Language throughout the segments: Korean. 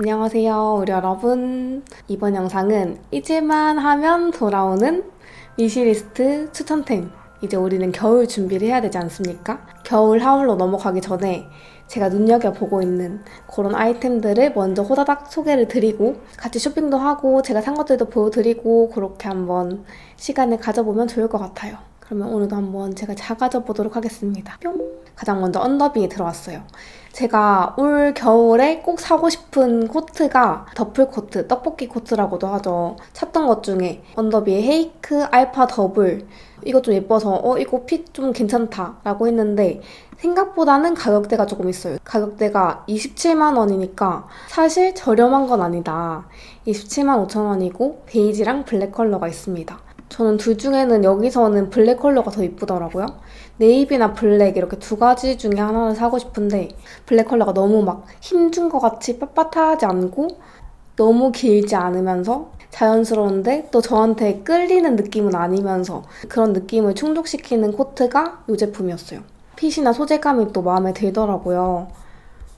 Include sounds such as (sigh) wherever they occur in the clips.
안녕하세요, 우리 여러분. 이번 영상은 잊을만 하면 돌아오는 위시리스트 추천템. 이제 우리는 겨울 준비를 해야 되지 않습니까? 겨울 하울로 넘어가기 전에 제가 눈여겨보고 있는 그런 아이템들을 먼저 호다닥 소개를 드리고 같이 쇼핑도 하고 제가 산 것들도 보여드리고 그렇게 한번 시간을 가져보면 좋을 것 같아요. 그러면 오늘도 한번 제가 작아져 보도록 하겠습니다. 뿅! 가장 먼저 언더비에 들어왔어요. 제가 올 겨울에 꼭 사고 싶은 코트가 더플 코트, 떡볶이 코트라고도 하죠. 찾던 것 중에 언더비의 헤이크 알파 더블 이거 좀 예뻐서 어 이거 핏 좀 괜찮다 라고 했는데 생각보다는 가격대가 조금 있어요. 가격대가 27만 원이니까 사실 저렴한 건 아니다. 27만 5천 원이고 베이지랑 블랙 컬러가 있습니다. 저는 둘 중에는 여기서는 블랙 컬러가 더 이쁘더라고요. 네이비나 블랙 이렇게 두 가지 중에 하나를 사고 싶은데 블랙 컬러가 너무 막 힘준 것 같이 빳빳하지 않고 너무 길지 않으면서 자연스러운데 또 저한테 끌리는 느낌은 아니면서 그런 느낌을 충족시키는 코트가 이 제품이었어요. 핏이나 소재감이 또 마음에 들더라고요.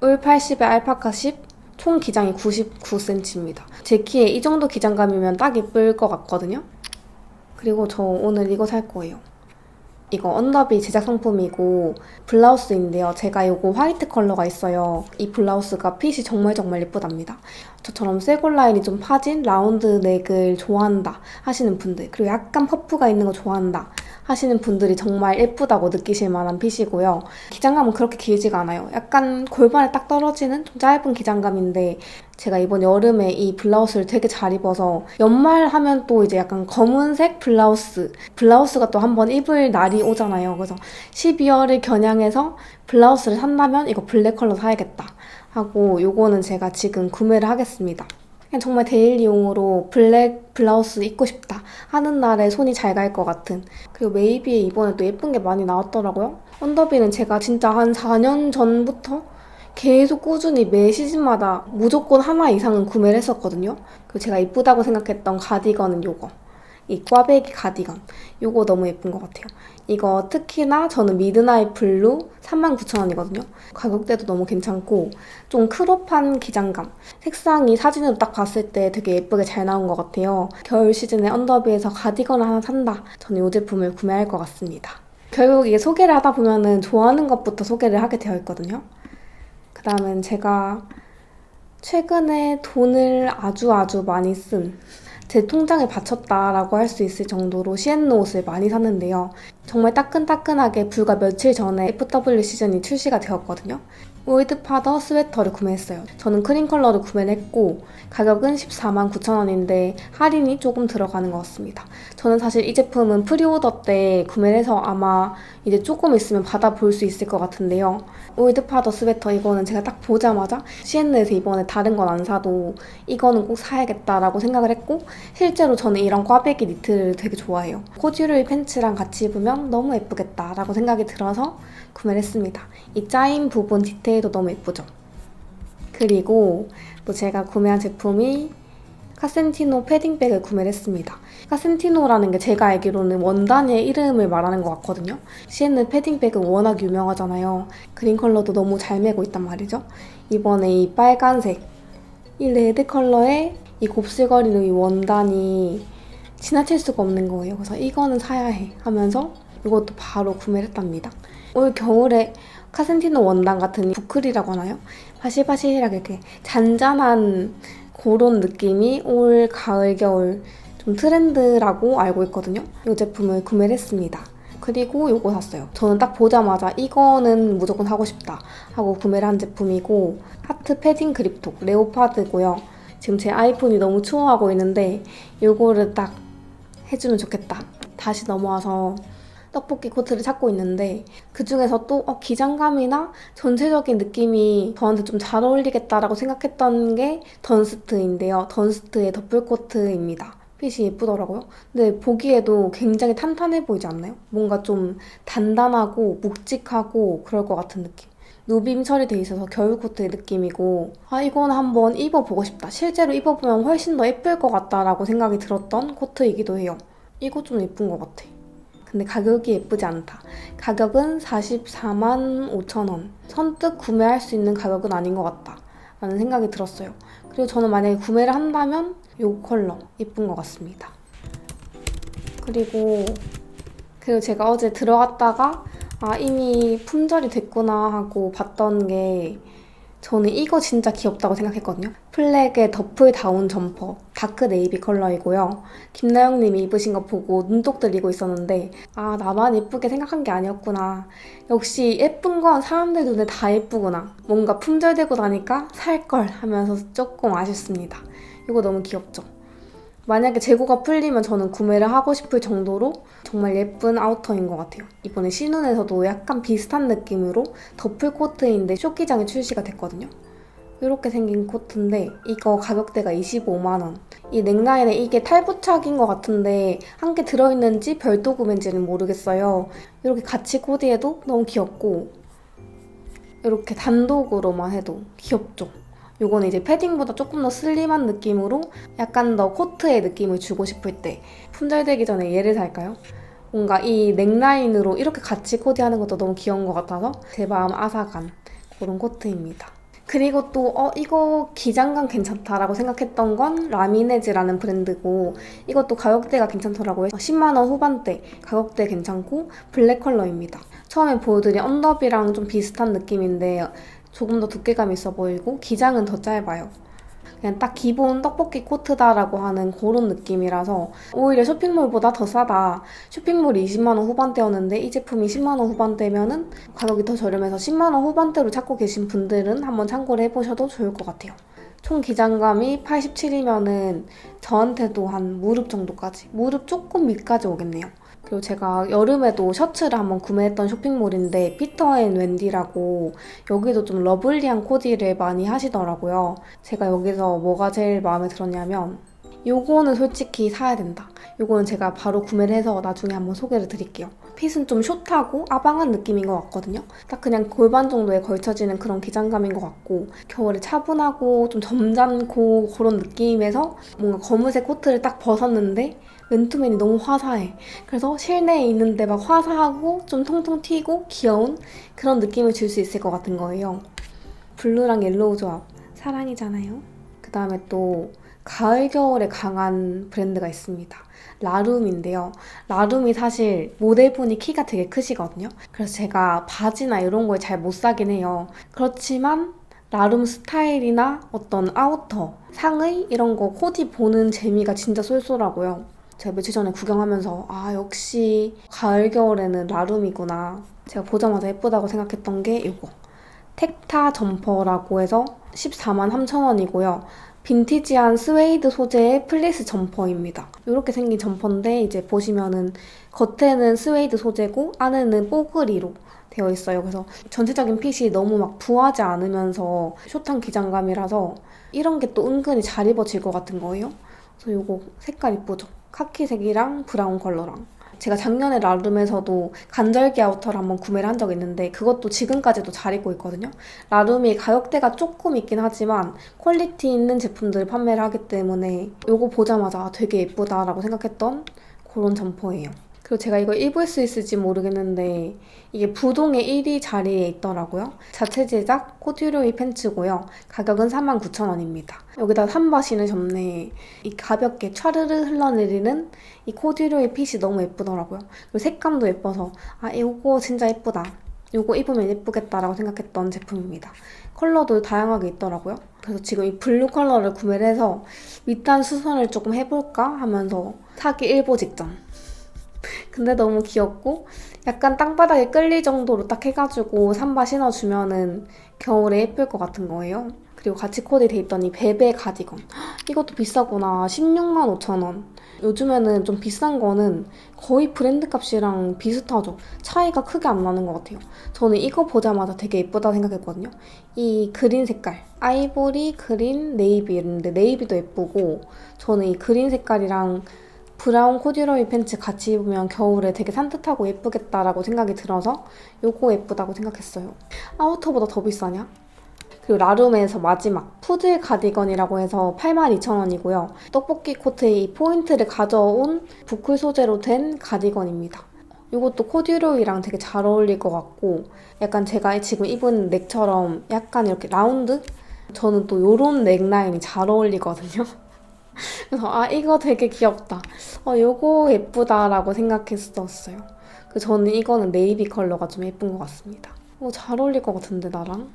울 80에 알파카 10, 총 기장이 99cm입니다. 제 키에 이 정도 기장감이면 딱 예쁠 것 같거든요. 그리고 저 오늘 이거 살 거예요. 이거 언더비 제작 상품이고 블라우스인데요. 제가 이거 화이트 컬러가 있어요. 이 블라우스가 핏이 정말 정말 예쁘답니다. 저처럼 쇄골 라인이 좀 파진 라운드 넥을 좋아한다 하시는 분들 그리고 약간 퍼프가 있는 거 좋아한다 하시는 분들이 정말 예쁘다고 느끼실 만한 핏이고요. 기장감은 그렇게 길지가 않아요. 약간 골반에 딱 떨어지는 좀 짧은 기장감인데 제가 이번 여름에 이 블라우스를 되게 잘 입어서 연말 하면 또 이제 약간 검은색 블라우스 블라우스가 또 한번 입을 날이 오잖아요. 그래서 12월을 겨냥해서 블라우스를 산다면 이거 블랙 컬러 사야겠다 하고 요거는 제가 지금 구매를 하겠습니다. 그냥 정말 데일리용으로 블랙 블라우스 입고 싶다 하는 날에 손이 잘 갈 것 같은 그리고 메이비에 이번에 또 예쁜 게 많이 나왔더라고요. 언더비는 제가 진짜 한 4년 전부터 계속 꾸준히 매 시즌마다 무조건 하나 이상은 구매를 했었거든요. 그리고 제가 이쁘다고 생각했던 가디건은 요거. 이 꽈배기 가디건. 요거 너무 예쁜 것 같아요. 이거 특히나 저는 미드나잇 블루 39,000원이거든요. 가격대도 너무 괜찮고 좀 크롭한 기장감. 색상이 사진으로 딱 봤을 때 되게 예쁘게 잘 나온 것 같아요. 겨울 시즌에 언더비에서 가디건을 하나 산다. 저는 이 제품을 구매할 것 같습니다. 결국 이게 소개를 하다 보면은 좋아하는 것부터 소개를 하게 되어 있거든요. 그 다음은 제가 최근에 돈을 아주 아주 많이 쓴 제 통장에 바쳤다라고 할 수 있을 정도로 시엔노 옷을 많이 샀는데요. 정말 따끈따끈하게 불과 며칠 전에 FW 시즌이 출시가 되었거든요. 올드파더 스웨터를 구매했어요. 저는 크림 컬러를 구매를 했고 가격은 14만 9천 원인데 할인이 조금 들어가는 것 같습니다. 저는 사실 이 제품은 프리오더 때 구매를 해서 아마 이제 조금 있으면 받아볼 수 있을 것 같은데요. 올드파더 스웨터 이거는 제가 딱 보자마자 시엔느에서 이번에 다른 건 안 사도 이거는 꼭 사야겠다라고 생각을 했고 실제로 저는 이런 꽈배기 니트를 되게 좋아해요. 코듀로이 팬츠랑 같이 입으면 너무 예쁘겠다라고 생각이 들어서 구매를 했습니다. 이 짜인 부분 디테일 도 너무 예쁘죠? 그리고 또 제가 구매한 제품이 카센티노 패딩백을 구매를 했습니다. 카센티노라는 게 제가 알기로는 원단의 이름을 말하는 것 같거든요. 시엔느 패딩백은 워낙 유명하잖아요. 그린 컬러도 너무 잘 매고 있단 말이죠. 이번에 이 빨간색, 이 레드 컬러의 이 곱슬거리는 이 원단이 지나칠 수가 없는 거예요. 그래서 이거는 사야 해 하면서 이것도 바로 구매를 했답니다. 올 겨울에 카센티노 원단 같은 부클이라고 하나요? 바실바실하게 이렇게 잔잔한 그런 느낌이 올 가을 겨울 좀 트렌드라고 알고 있거든요. 이 제품을 구매를 했습니다. 그리고 이거 샀어요. 저는 딱 보자마자 이거는 무조건 사고 싶다 하고 구매를 한 제품이고 하트 패딩 그립톡 레오파드고요. 지금 제 아이폰이 너무 추워하고 있는데 이거를 딱 해주면 좋겠다. 다시 넘어와서 떡볶이 코트를 찾고 있는데 그 중에서 또 어, 기장감이나 전체적인 느낌이 저한테 좀 잘 어울리겠다라고 생각했던 게 던스트인데요. 던스트의 더플 코트입니다. 핏이 예쁘더라고요. 근데 보기에도 굉장히 탄탄해 보이지 않나요? 뭔가 좀 단단하고 묵직하고 그럴 것 같은 느낌. 누빔 처리돼 있어서 겨울 코트의 느낌이고 아 이건 한번 입어보고 싶다. 실제로 입어보면 훨씬 더 예쁠 것 같다라고 생각이 들었던 코트이기도 해요. 이거 좀 예쁜 것 같아. 근데 가격이 예쁘지 않다. 가격은 44만 5천 원. 선뜻 구매할 수 있는 가격은 아닌 것 같다. 라는 생각이 들었어요. 그리고 저는 만약에 구매를 한다면 이 컬러 예쁜 것 같습니다. 그리고 그리고 제가 어제 들어갔다가 아 이미 품절이 됐구나 하고 봤던 게 저는 이거 진짜 귀엽다고 생각했거든요. 플렉의 더플 다운 점퍼 다크 네이비 컬러이고요. 김나영님이 입으신 거 보고 눈독 들리고 있었는데 아 나만 예쁘게 생각한 게 아니었구나. 역시 예쁜 건 사람들 눈에 다 예쁘구나. 뭔가 품절되고 나니까 살 걸 하면서 조금 아쉽습니다. 이거 너무 귀엽죠? 만약에 재고가 풀리면 저는 구매를 하고 싶을 정도로 정말 예쁜 아우터인 것 같아요. 이번에 신운에서도 약간 비슷한 느낌으로 더플 코트인데 쇼기장에 출시가 됐거든요. 이렇게 생긴 코트인데 이거 가격대가 25만원. 이 넥라인에 이게 탈부착인 것 같은데 한 개 들어있는지 별도 구매인지는 모르겠어요. 이렇게 같이 코디해도 너무 귀엽고 이렇게 단독으로만 해도 귀엽죠. 요거는 이제 패딩보다 조금 더 슬림한 느낌으로 약간 더 코트의 느낌을 주고 싶을 때 품절되기 전에 얘를 살까요? 뭔가 이 넥라인으로 이렇게 같이 코디하는 것도 너무 귀여운 것 같아서 제 마음 앗아간 그런 코트입니다. 그리고 또, 어, 이거 기장감 괜찮다라고 생각했던 건 라미네즈라는 브랜드고, 이것도 가격대가 괜찮더라고요. 10만원 후반대, 가격대 괜찮고, 블랙 컬러입니다. 처음에 보여드린 언더비랑 좀 비슷한 느낌인데, 조금 더 두께감 있어 보이고, 기장은 더 짧아요. 그냥 딱 기본 떡볶이 코트다라고 하는 그런 느낌이라서 오히려 쇼핑몰보다 더 싸다. 쇼핑몰이 20만원 후반대였는데 이 제품이 10만원 후반대면은 가격이 더 저렴해서 10만원 후반대로 찾고 계신 분들은 한번 참고를 해보셔도 좋을 것 같아요. 총 기장감이 87이면은 저한테도 한 무릎 정도까지, 무릎 조금 밑까지 오겠네요. 그리고 제가 여름에도 셔츠를 한번 구매했던 쇼핑몰인데 피터앤 웬디라고 여기도 좀 러블리한 코디를 많이 하시더라고요. 제가 여기서 뭐가 제일 마음에 들었냐면 요거는 솔직히 사야 된다. 요거는 제가 바로 구매를 해서 나중에 한번 소개를 드릴게요. 핏은 좀 숏하고 아방한 느낌인 것 같거든요. 딱 그냥 골반 정도에 걸쳐지는 그런 기장감인 것 같고 겨울에 차분하고 좀 점잖고 그런 느낌에서 뭔가 검은색 코트를 딱 벗었는데 맨투맨이 너무 화사해. 그래서 실내에 있는데 막 화사하고 좀 통통 튀고 귀여운 그런 느낌을 줄 수 있을 것 같은 거예요. 블루랑 옐로우 조합 사랑이잖아요. 그 다음에 또 가을 겨울에 강한 브랜드가 있습니다. 라룸인데요. 라룸이 사실 모델분이 키가 되게 크시거든요. 그래서 제가 바지나 이런 걸 잘 못 사긴 해요. 그렇지만 라룸 스타일이나 어떤 아우터, 상의 이런 거 코디 보는 재미가 진짜 쏠쏠하고요. 제가 며칠 전에 구경하면서 아 역시 가을 겨울에는 라룸이구나. 제가 보자마자 예쁘다고 생각했던 게 이거 텍타 점퍼라고 해서 14만 3천 원이고요. 빈티지한 스웨이드 소재의 플리스 점퍼입니다. 이렇게 생긴 점퍼인데 이제 보시면은 겉에는 스웨이드 소재고 안에는 뽀글이로 되어 있어요. 그래서 전체적인 핏이 너무 막 부하지 않으면서 숏한 기장감이라서 이런 게 또 은근히 잘 입어질 것 같은 거예요. 그래서 이거 색깔 이쁘죠? 카키색이랑 브라운 컬러랑. 제가 작년에 라룸에서도 간절기 아우터를 한번 구매를 한 적이 있는데 그것도 지금까지도 잘 입고 있거든요. 라룸이 가격대가 조금 있긴 하지만 퀄리티 있는 제품들을 판매를 하기 때문에 이거 보자마자 되게 예쁘다라고 생각했던 그런 점퍼예요. 그리고 제가 이거 입을 수 있을지 모르겠는데 이게 부동의 1위 자리에 있더라고요. 자체 제작 코듀로이 팬츠고요. 가격은 39,000원입니다. 여기다 삼바 신으셨네. 이 가볍게 촤르르 흘러내리는 이 코듀로이 핏이 너무 예쁘더라고요. 그리고 색감도 예뻐서 아 이거 진짜 예쁘다. 이거 입으면 예쁘겠다라고 생각했던 제품입니다. 컬러도 다양하게 있더라고요. 그래서 지금 이 블루 컬러를 구매를 해서 밑단 수선을 조금 해볼까 하면서 사기 일보 직전. 근데 너무 귀엽고 약간 땅바닥에 끌릴 정도로 딱 해가지고 삼바 신어주면은 겨울에 예쁠 것 같은 거예요. 그리고 같이 코디 돼이 베베 가디건. 이것도 비싸구나. 16만 5천 원. 요즘에는 좀 비싼 거는 거의 브랜드 값이랑 비슷하죠. 차이가 크게 안 나는 것 같아요. 저는 이거 보자마자 되게 예쁘다 생각했거든요. 이 그린 색깔. 아이보리, 그린, 네이비 이랬는데 네이비도 예쁘고 저는 이 그린 색깔이랑 브라운 코듀로이 팬츠 같이 입으면 겨울에 되게 산뜻하고 예쁘겠다라고 생각이 들어서 요거 예쁘다고 생각했어요. 아우터보다 더 비싸냐? 그리고 라룸에서 마지막 푸들 가디건이라고 해서 82,000원이고요. 떡볶이 코트에 이 포인트를 가져온 부클 소재로 된 가디건입니다. 이것도 코듀로이랑 되게 잘 어울릴 것 같고 약간 제가 지금 입은 넥처럼 약간 이렇게 라운드? 저는 또 요런 넥라인이 잘 어울리거든요. 그래서 아 이거 되게 귀엽다. 어 요거 예쁘다라고 생각했었어요. 그 저는 이거는 네이비 컬러가 좀 예쁜 것 같습니다. 어잘 어울릴 것 같은데 나랑.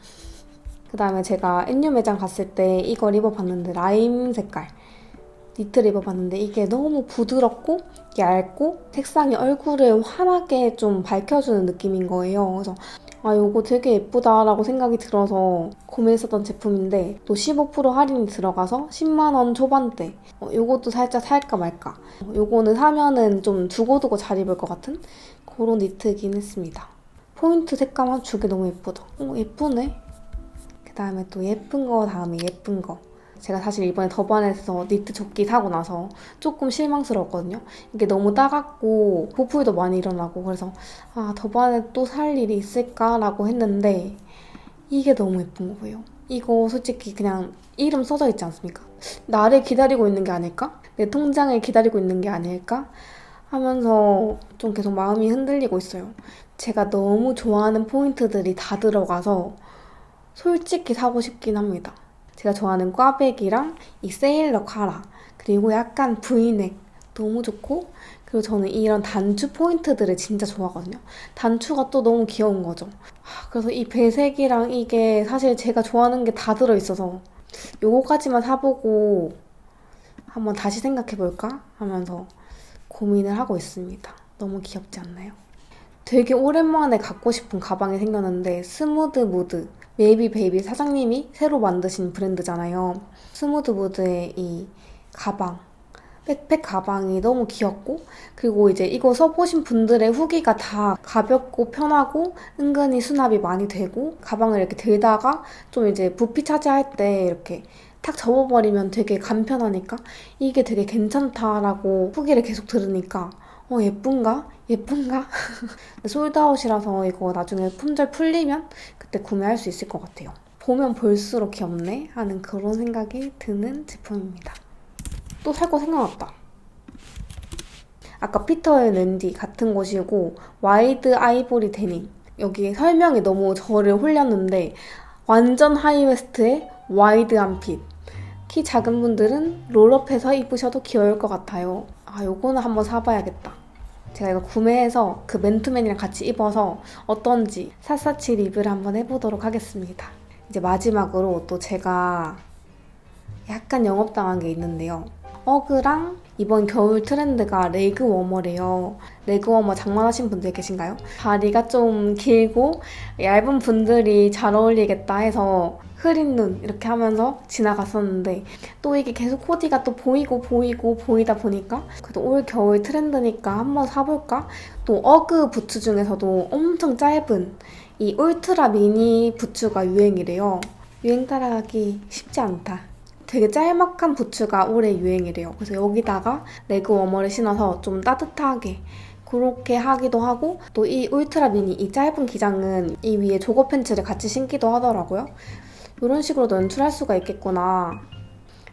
그 다음에 제가 엔유 매장 갔을 때 이걸 입어봤는데 라임 색깔 니트를 입어봤는데 이게 너무 부드럽고 얇고 색상이 얼굴을 환하게 좀 밝혀주는 느낌인 거예요. 그래서 아 요거 되게 예쁘다라고 생각이 들어서 고민했었던 제품인데 또 15% 할인이 들어가서 10만 원 초반대. 어, 요것도 살짝 살까 말까. 어, 요거는 사면은 좀 두고두고 잘 입을 것 같은 그런 니트이긴 했습니다. 포인트 색감 한 주게 너무 예쁘다. 어 예쁘네. 그 다음에 또 예쁜 거 다음에 예쁜 거. 제가 사실 이번에 더반에서 니트 조끼 사고 나서 조금 실망스러웠거든요. 이게 너무 따갑고 보풀도 많이 일어나고 그래서 아 더반에 또 살 일이 있을까라고 했는데 이게 너무 예쁜 거예요. 이거 솔직히 그냥 이름 써져 있지 않습니까? 나를 기다리고 있는 게 아닐까? 내 통장을 기다리고 있는 게 아닐까? 하면서 좀 계속 마음이 흔들리고 있어요. 제가 너무 좋아하는 포인트들이 다 들어가서 솔직히 사고 싶긴 합니다. 제가 좋아하는 꽈배기랑 이 세일러 카라 그리고 약간 브이넥 너무 좋고 그리고 저는 이런 단추 포인트들을 진짜 좋아하거든요. 단추가 또 너무 귀여운 거죠. 하, 그래서 이 배색이랑 이게 사실 제가 좋아하는 게 다 들어있어서 요거까지만 사보고 한번 다시 생각해볼까 하면서 고민을 하고 있습니다. 너무 귀엽지 않나요? 되게 오랜만에 갖고 싶은 가방이 생겼는데 스무드 무드 메이비 베이비 사장님이 새로 만드신 브랜드잖아요. 스무드 무드의 이 가방 백팩 가방이 너무 귀엽고 그리고 이제 이거 써보신 분들의 후기가 다 가볍고 편하고 은근히 수납이 많이 되고 가방을 이렇게 들다가 좀 이제 부피 차지할 때 이렇게 탁 접어버리면 되게 간편하니까 이게 되게 괜찮다라고 후기를 계속 들으니까 어 예쁜가? 예쁜가? (laughs) 솔드아웃이라서 이거 나중에 품절 풀리면 그때 구매할 수 있을 것 같아요. 보면 볼수록 귀엽네 하는 그런 생각이 드는 제품입니다. 또 살 거 생각났다. 아까 피터 앤 앤디 같은 곳이고 와이드 아이보리 데님 여기 설명이 너무 저를 홀렸는데 완전 하이웨스트에 와이드한 핏. 키 작은 분들은 롤업해서 입으셔도 귀여울 것 같아요. 아, 요거는 한번 사봐야겠다. 제가 이거 구매해서 그 맨투맨이랑 같이 입어서 어떤지 샅샅이 리뷰를 한번 해보도록 하겠습니다. 이제 마지막으로 또 제가 약간 영업당한 게 있는데요. 어그랑 이번 겨울 트렌드가 레그 워머래요. 레그 워머 장만하신 분들 계신가요? 다리가 좀 길고 얇은 분들이 잘 어울리겠다 해서 흐린 눈 이렇게 하면서 지나갔었는데 또 이게 계속 코디가 또 보이고 보이고 보이다 보니까 그래도 올 겨울 트렌드니까 한번 사볼까? 또 어그 부츠 중에서도 엄청 짧은 이 울트라 미니 부츠가 유행이래요. 유행 따라가기 쉽지 않다. 되게 짤막한 부츠가 올해 유행이래요. 그래서 여기다가 레그 워머를 신어서 좀 따뜻하게 그렇게 하기도 하고 또 이 울트라 미니 이 짧은 기장은 이 위에 조거 팬츠를 같이 신기도 하더라고요. 이런 식으로도 연출할 수가 있겠구나.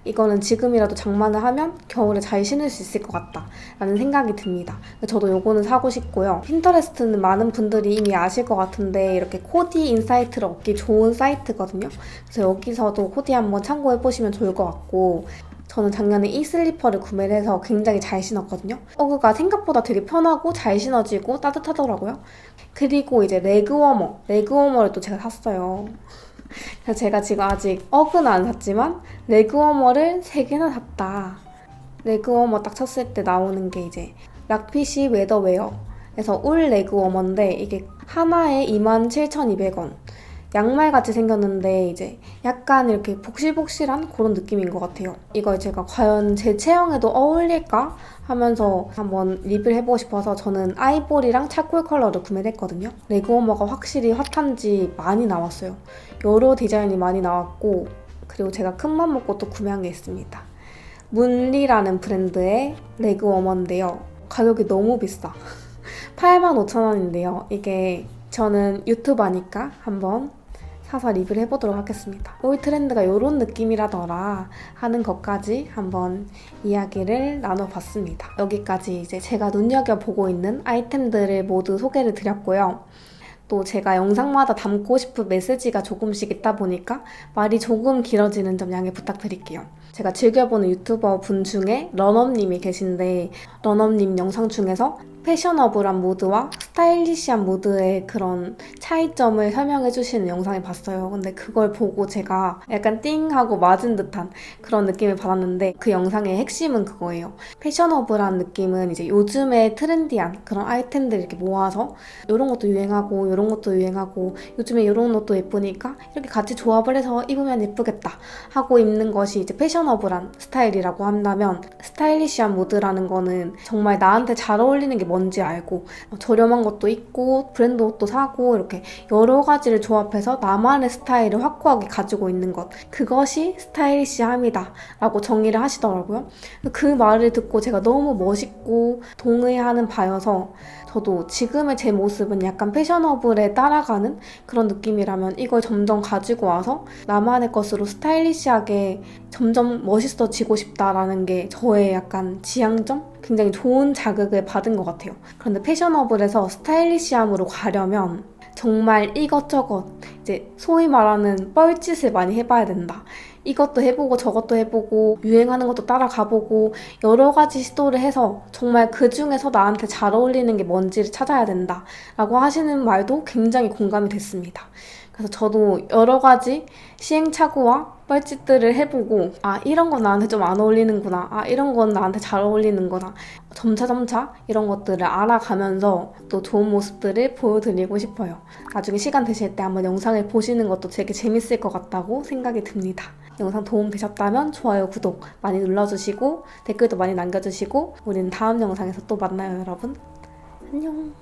이거는 지금이라도 장만을 하면 겨울에 잘 신을 수 있을 것 같다 라는 생각이 듭니다. 저도 이거는 사고 싶고요. 핀터레스트는 많은 분들이 이미 아실 것 같은데 이렇게 코디 인사이트를 얻기 좋은 사이트거든요. 그래서 여기서도 코디 한번 참고해 보시면 좋을 것 같고 저는 작년에 이 슬리퍼를 구매를 해서 굉장히 잘 신었거든요. 어그가 생각보다 되게 편하고 잘 신어지고 따뜻하더라고요. 그리고 이제 레그워머, 레그워머를 또 제가 샀어요. 제가 지금 아직 어그는 안 샀지만 레그워머를 3개나 샀다. 레그워머 딱 쳤을 때 나오는 게 이제 락핏이 웨더웨어 그래서 울 레그워머인데 이게 하나에 27,200원 양말 같이 생겼는데 이제 약간 이렇게 복실복실한 그런 느낌인 것 같아요. 이걸 제가 과연 제 체형에도 어울릴까 하면서 한번 리뷰를 해보고 싶어서 저는 아이보리랑 차콜 컬러를 구매를 했거든요. 레그워머가 확실히 핫한지 많이 나왔어요. 여러 디자인이 많이 나왔고 그리고 제가 큰맘 먹고 또 구매한 게 있습니다. 문리라는 브랜드의 레그워머인데요. 가격이 너무 비싸. (laughs) 85,000원인데요. 이게 저는 유튜버니까 한번 사서 리뷰를 해보도록 하겠습니다. 올 트렌드가 이런 느낌이라더라 하는 것까지 한번 이야기를 나눠봤습니다. 여기까지 이제 제가 눈여겨보고 있는 아이템들을 모두 소개를 드렸고요. 또 제가 영상마다 담고 싶은 메시지가 조금씩 있다 보니까 말이 조금 길어지는 점 양해 부탁드릴게요. 제가 즐겨보는 유튜버 분 중에 런업님이 계신데 런업님 영상 중에서 패셔너블한 모드와 스타일리시한 모드의 그런 차이점을 설명해 주시는 영상을 봤어요. 근데 그걸 보고 제가 약간 띵 하고 맞은 듯한 그런 느낌을 받았는데 그 영상의 핵심은 그거예요. 패셔너블한 느낌은 이제 요즘에 트렌디한 그런 아이템들 이렇게 모아서 이런 것도 유행하고 이런 것도 유행하고 요즘에 이런 옷도 예쁘니까 이렇게 같이 조합을 해서 입으면 예쁘겠다 하고 입는 것이 이제 패셔너블한 스타일이라고 한다면 스타일리시한 모드라는 거는 정말 나한테 잘 어울리는 게 뭔지 알고 어, 저렴한 것도 있고 브랜드 옷도 사고 이렇게 여러 가지를 조합해서 나만의 스타일을 확고하게 가지고 있는 것. 그것이 스타일리시함이다 라고 정의를 하시더라고요. 그 말을 듣고 제가 너무 멋있고 동의하는 바여서 저도 지금의 제 모습은 약간 패셔너블에 따라가는 그런 느낌이라면 이걸 점점 가지고 와서 나만의 것으로 스타일리시하게 점점 멋있어지고 싶다라는 게 저의 약간 지향점? 굉장히 좋은 자극을 받은 것 같아요. 그런데 패셔너블에서 스타일리시함으로 가려면 정말 이것저것 이제 소위 말하는 뻘짓을 많이 해봐야 된다. 이것도 해보고 저것도 해보고 유행하는 것도 따라가보고 여러 가지 시도를 해서 정말 그 중에서 나한테 잘 어울리는 게 뭔지를 찾아야 된다. 라고 하시는 말도 굉장히 공감이 됐습니다. 그래서 저도 여러 가지 시행착오와 뻘짓들을 해보고 아 이런 건 나한테 좀 안 어울리는구나. 아 이런 건 나한테 잘 어울리는구나. 점차점차 이런 것들을 알아가면서 또 좋은 모습들을 보여드리고 싶어요. 나중에 시간 되실 때 한번 영상을 보시는 것도 되게 재밌을 것 같다고 생각이 듭니다. 영상 도움 되셨다면 좋아요 구독 많이 눌러주시고 댓글도 많이 남겨주시고 우리는 다음 영상에서 또 만나요 여러분. 안녕